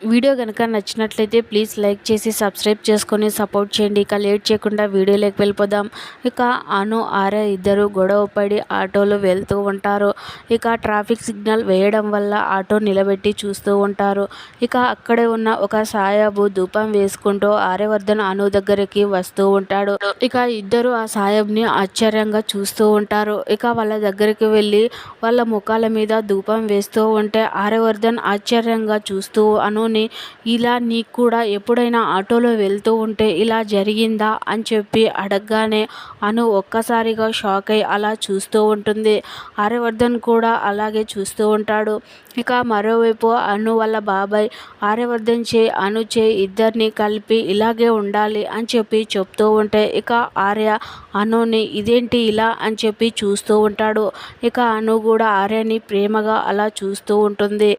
Video కనుక నచ్చినట్లయితే please like చేసి సబ్స్క్రైబ్ చేసుకొని సపోర్ట్ చేయండి. ఇక లేట్ చేయకుండా వీడియోలోకి వెళ్ళిపోదాం. ఇక అను ఆర్య ఇద్దరు గొడవ పడి ఆటోలో వెళ్తూ ఉంటారు. ఇక ట్రాఫిక్ సిగ్నల్ వేయడం వల్ల ఆటో నిలబెట్టి చూస్తూ ఉంటారు. ఇక అక్కడే ఉన్న ఒక సాయాబు ధూపం వేసుకుంటూ ఆర్యవర్ధన్ అను దగ్గరికి వస్తూ ఉంటాడు. ఇక ఇద్దరు ఆ సాయబ్ని ఆశ్చర్యంగా చూస్తూ ఉంటారు. ఇక వాళ్ళ దగ్గరికి వెళ్ళి వాళ్ళ ముఖాల మీద ధూపం వేస్తూ ఉంటే ఆర్యవర్ధన్ ఆశ్చర్యంగా చూస్తూ అను అనుని ఇలా నీకు కూడా ఎప్పుడైనా ఆటోలో వెళ్తూ ఉంటే ఇలా జరిగిందా అని చెప్పి అడగగానే అను ఒక్కసారిగా షాక్ అయి అలా చూస్తూ ఉంటుంది. ఆర్యవర్ధన్ కూడా అలాగే చూస్తూ ఉంటాడు. ఇక మరోవైపు అను వాళ్ళ బాబాయ్ ఆర్యవర్ధన్ చే అను చే ఇద్దరిని కలిపి ఇలాగే ఉండాలి అని చెప్పి చెప్తూ ఉంటే ఇక ఆర్య అనుని ఇదేంటి ఇలా అని చెప్పి చూస్తూ ఉంటాడు. ఇక అను కూడా ఆర్యని ప్రేమగా అలా చూస్తూ ఉంటుంది.